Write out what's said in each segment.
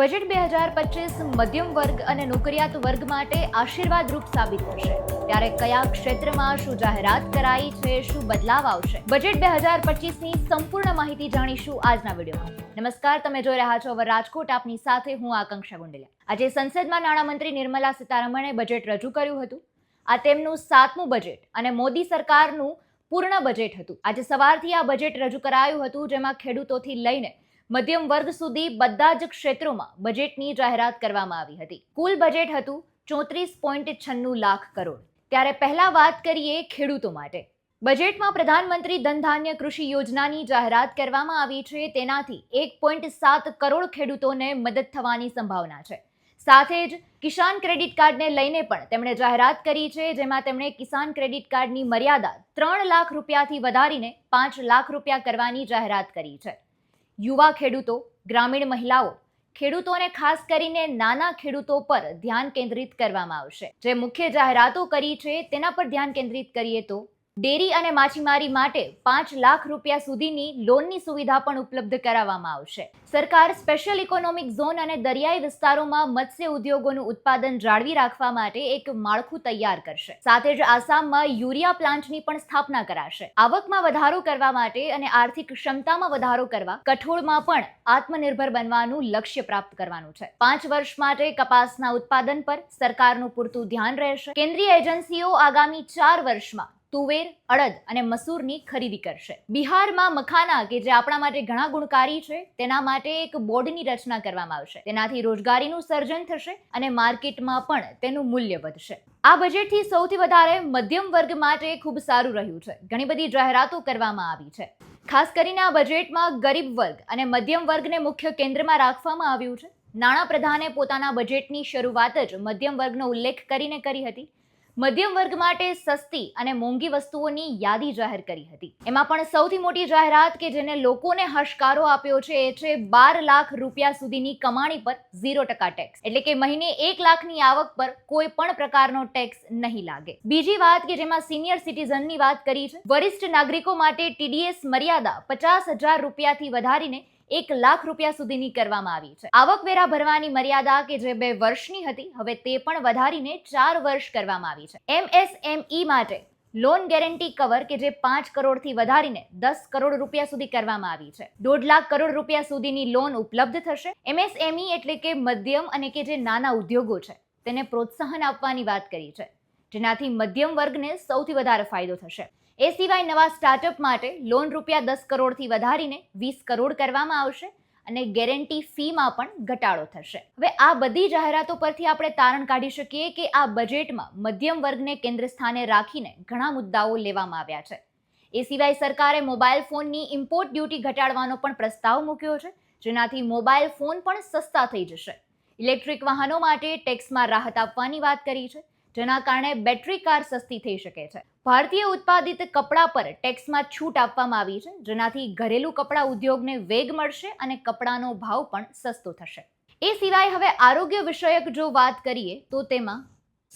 Budget બે હજાર પચીસ મધ્યમ વર્ગ અને નોકરિયાત વર્ગ માટે આશીર્વાદરૂપ સાબિત થશે. ત્યારે કયા ક્ષેત્રમાં શું જાહેરાત કરાઈ છે, શું બદલાવ આવશે? બજેટ બે હજાર પચીસની સંપૂર્ણ માહિતી જાણીશું આજના વિડીયોમાં. નમસ્કાર, તમે જોઈ રહ્યા છો રાજકોટ. આપની સાથે હું આકાંક્ષા ગુંડલિયા. આજે સંસદમાં નાણામંત્રી નિર્મલા સીતારમણે બજેટ રજૂ કર્યું હતું. આ તેમનું સાતમું બજેટ અને મોદી સરકારનું પૂર્ણ બજેટ હતું. આજે સવારથી આ બજેટ રજૂ કરાયું હતું, જેમાં ખેડૂતોથી લઈને મધ્યમ વર્ગ સુધી બધા જ ક્ષેત્રોમાં બજેટની જાહેરાત કરવામાં આવી હતી. કુલ બજેટ હતું ચોત્રીસ પોઈન્ટ છન્નું લાખ કરોડ. ત્યારે પહેલા વાત કરીએ ખેડૂતો માટે. બજેટમાં પ્રધાનમંત્રી ધનધાન્ય કૃષિ યોજનાની જાહેરાત કરવામાં આવી છે. તેનાથી એક પોઈન્ટ સાત કરોડ ખેડૂતોને મદદ થવાની સંભાવના છે. સાથે જ કિસાન ક્રેડિટ કાર્ડને લઈને પણ તેમણે જાહેરાત કરી છે, જેમાં તેમણે કિસાન ક્રેડિટ કાર્ડની મર્યાદા ત્રણ લાખ રૂપિયાથી વધારીને પાંચ લાખ રૂપિયા કરવાની જાહેરાત કરી છે. યુવા ખેડૂતો, ગ્રામીણ મહિલાઓ, ખેડૂતોને ખાસ કરીને નાના ખેડૂતો પર ધ્યાન કેન્દ્રિત કરવામાં આવશે. જે મુખ્ય જાહેરાતો કરી છે, તેના પર ધ્યાન કેન્દ્રિત કરીએ તો ડેરી અને માછીમારી માટે પાંચ લાખ રૂપિયા સુધીની લોનની સુવિધા પણ ઉપલબ્ધ કરાવવામાં આવશે. સરકાર સ્પેશિયલ ઇકોનોમિક ઝોન અને દરિયાઈ વિસ્તારોમાં મત્સ્ય ઉદ્યોગોનું ઉત્પાદન જાળવી રાખવા માટે એક માળખું તૈયાર કરશે. સાથે જ આસામમાં યુરિયા પ્લાન્ટની પણ સ્થાપના કરાશે. આવકમાં વધારો કરવા માટે અને આર્થિક ક્ષમતામાં વધારો કરવા કઠોળમાં પણ આત્મનિર્ભર બનવાનું લક્ષ્ય પ્રાપ્ત કરવાનું છે. પાંચ વર્ષ માટે કપાસના ઉત્પાદન પર સરકારનું પૂરતું ધ્યાન રહેશે. કેન્દ્રીય એજન્સીઓ આગામી ચાર વર્ષમાં તુવેર, અડદ અને મસૂરની ખરીદી કરશે. બિહારમાં મખાના, કે જે આપણા માટે ઘણા ગુણકારી છે, તેના માટે એક બોર્ડની રચના કરવામાં આવશે. તેનાથી રોજગારીનું સર્જન થશે અને માર્કેટમાં પણ તેનું મૂલ્ય વધશે. આ બજેટથી સૌથી વધારે મધ્યમ વર્ગ માટે ખૂબ સારું રહ્યું છે. ઘણી બધી જાહેરાતો કરવામાં આવી છે. ખાસ કરીને આ બજેટમાં ગરીબ વર્ગ અને મધ્યમ વર્ગને મુખ્ય કેન્દ્રમાં રાખવામાં આવ્યું છે. નાણાં પ્રધાને પોતાના બજેટની શરૂઆત જ મધ્યમ વર્ગનો ઉલ્લેખ કરીને કરી હતી. મધ્યમ વર્ગ માટે સસ્તી અને મોંઘી વસ્તુઓની યાદી જાહેર કરી હતી. એમાં પણ સૌથી મોટી જાહેરાત કે જેને લોકોને હશકારો આપ્યો છે, એ છે બાર લાખ રૂપિયા સુધીની કમાણી પર ઝીરો ટકા ટેક્સ એટલે કે મહિને એક લાખની આવક પર કોઈ પણ પ્રકારનો ટેક્સ નહીં લાગે. બીજી વાત કે જેમાં સિનિયર સિટીઝનની વાત કરી છે, વરિષ્ઠ નાગરિકો માટે ટીડીએસ મર્યાદા પચાસ હજાર રૂપિયાથી વધારીને એક લાખ રૂપિયા સુધીની કરવામાં આવી છે. આવકવેરા ભરવાની મર્યાદા કે જે બે વર્ષની હતી, હવે તે પણ વધારીને ચાર વર્ષ કરવામાં આવી છે. એમએસએમઈ માટે લોન ગેરંટી કવર કે જે પાંચ કરોડથી વધારીને દસ કરોડ રૂપિયા સુધી કરવામાં આવી છે. દોઢ લાખ કરોડ રૂપિયા સુધીની લોન ઉપલબ્ધ થશે. એમએસએમઈ એટલે કે મધ્યમ અને કે જે નાના ઉદ્યોગો છે, તેને પ્રોત્સાહન આપવાની વાત કરી છે, જેનાથી મધ્યમ વર્ગને સૌથી વધારે ફાયદો થશે. એ સિવાય નવા સ્ટાર્ટઅપ માટે લોન રૂપિયા દસ કરોડથી વધારીને વીસ કરોડ કરવામાં આવશે અને ગેરંટી ફીમાં પણ ઘટાડો થશે. હવે આ બધી જાહેરાતો પરથી આપણે તારણ કાઢી શકીએ કે આ બજેટમાં મધ્યમ વર્ગને કેન્દ્ર સ્થાને રાખીને ઘણા મુદ્દાઓ લેવામાં આવ્યા છે. એ સિવાય સરકારે મોબાઈલ ફોનની ઇમ્પોર્ટ ડ્યુટી ઘટાડવાનો પણ પ્રસ્તાવ મૂક્યો છે, જેનાથી મોબાઈલ ફોન પણ સસ્તા થઈ જશે. ઇલેક્ટ્રિક વાહનો માટે ટેક્સમાં રાહત આપવાની વાત કરી છે જેના કારણે બેટરી કાર સસ્તી થઈ શકે છે. ભારતીય ઉત્પાદિત કપડાં પર ટેક્સમાં છૂટ આપવામાં આવી છે, જેનાથી ઘરેલું કપડાં ઉદ્યોગને વેગ મળશે અને કપડાનો ભાવ પણ સસ્તો થશે. એ સિવાય હવે આરોગ્ય વિષયક જો વાત કરીએ, તો તેમાં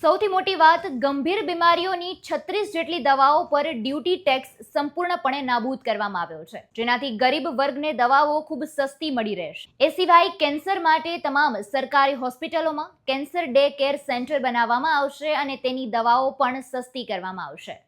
સૌથી મોટી વાત, ગંભીર બીમારીઓની છત્રીસ જેટલી દવાઓ પર ડ્યુટી ટેક્સ સંપૂર્ણપણે નાબૂદ કરવામાં આવ્યો છે, જેનાથી ગરીબ વર્ગને દવાઓ ખૂબ સસ્તી મળી રહેશે. એ સિવાય કેન્સર માટે તમામ સરકારી હોસ્પિટલોમાં કેન્સર ડે કેર સેન્ટર બનાવવામાં આવશે અને તેની દવાઓ પણ સસ્તી કરવામાં આવશે.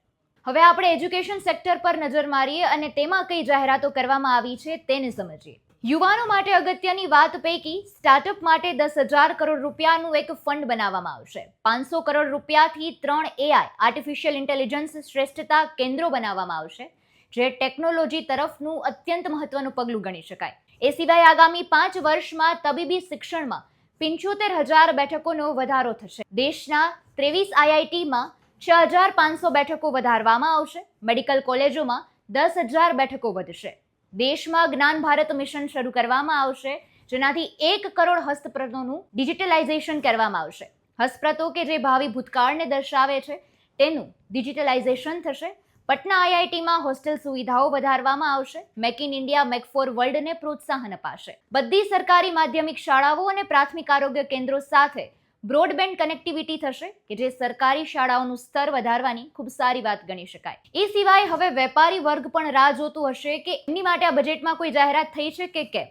હવે આપણે એજ્યુકેશન સેક્ટર પર નજર મારીએ અને તેમાં કઈ જાહેરાતો કરવામાં આવી છે તેને સમજીએ. યુવાનો માટે અગત્યની વાત પૈકી સ્ટાર્ટઅપ માટે દસ હજાર કરોડ રૂપિયાનું એક ફંડ બનાવવામાં આવશે. પાંચસો કરોડ રૂપિયાથી ત્રણ એઆઈ આર્ટિફિશિયલ ઇન્ટેલિજન્સ શ્રેષ્ઠતા કેન્દ્રો બનાવવામાં આવશે, જે ટેકનોલોજી તરફનું અત્યંત મહત્વનું પગલું ગણી શકાય. એ સિવાય આગામી પાંચ વર્ષમાં તબીબી શિક્ષણમાં પંચોતેર હજાર બેઠકોનો વધારો થશે. દેશના ત્રેવીસ આઈઆઈટીમાં છ હજાર પાંચસો બેઠકો વધારવામાં આવશે. મેડિકલ કોલેજોમાં દસ હજાર બેઠકો વધશે. દેશમાં જ્ઞાન ભારત મિશન શરૂ કરવામાં આવશે, જેનાથી એક કરોડ હસ્તપ્રતોનું ડિજિટલાઇઝેશન કરવામાં આવશે. હસ્તપ્રતો કે જે ભાવિ ભૂતકાળને દર્શાવે છે, તેનું ડિજિટલાઇઝેશન થશે. પટના આઈઆઈટીમાં હોસ્ટેલ સુવિધાઓ વધારવામાં આવશે. Make in India, make for વર્લ્ડને પ્રોત્સાહન અપાશે. બધી સરકારી માધ્યમિક શાળાઓ અને પ્રાથમિક આરોગ્ય કેન્દ્રો સાથે બ્રોડબેન્ડ કનેક્ટિવિટી થશે કે જે સરકારી શાળાઓનું સ્તર વધારવાની ખૂબ સારી વાત ગણી શકાય. એ સિવાય હવે વેપારી વર્ગ પણ રાહ જોતું હશે કે એમની માટે આ બજેટમાં કોઈ જાહેરાત થઈ છે કે કેમ?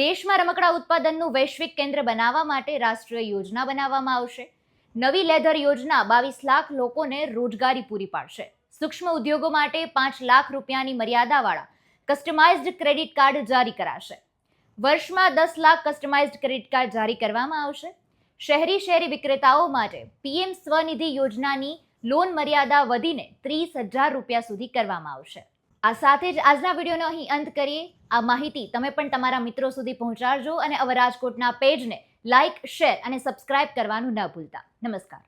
દેશમાં રમકડા ઉત્પાદનનું વૈશ્વિક કેન્દ્ર બનાવવા માટે રાષ્ટ્રીય યોજના બનાવવામાં આવશે. નવી લેધર યોજના બાવીસ લાખ લોકોને રોજગારી પૂરી પાડશે. સૂક્ષ્મ ઉદ્યોગો માટે પાંચ લાખ રૂપિયાની મર્યાદાવાળા કસ્ટમાઇઝ્ડ ક્રેડિટ કાર્ડ જારી કરાશે. વર્ષમાં દસ લાખ કસ્ટમાઇઝ્ડ ક્રેડિટ કાર્ડ જારી કરવામાં આવશે. શહેરી શહેરી વિક્રેતાઓ માટે પીએમ સ્વનિધિ યોજનાની લોન મર્યાદા વધીને ત્રીસ હજાર રૂપિયા સુધી કરવામાં આવશે. આ સાથે જ આજના વિડીયોનો અહીં અંત કરીએ. આ માહિતી તમે પણ તમારા મિત્રો સુધી પહોંચાડજો અને અવરાજકોટના પેજને લાઇક શેર અને સબસ્ક્રાઇબ કરવાનું ન ભૂલતા. નમસ્કાર.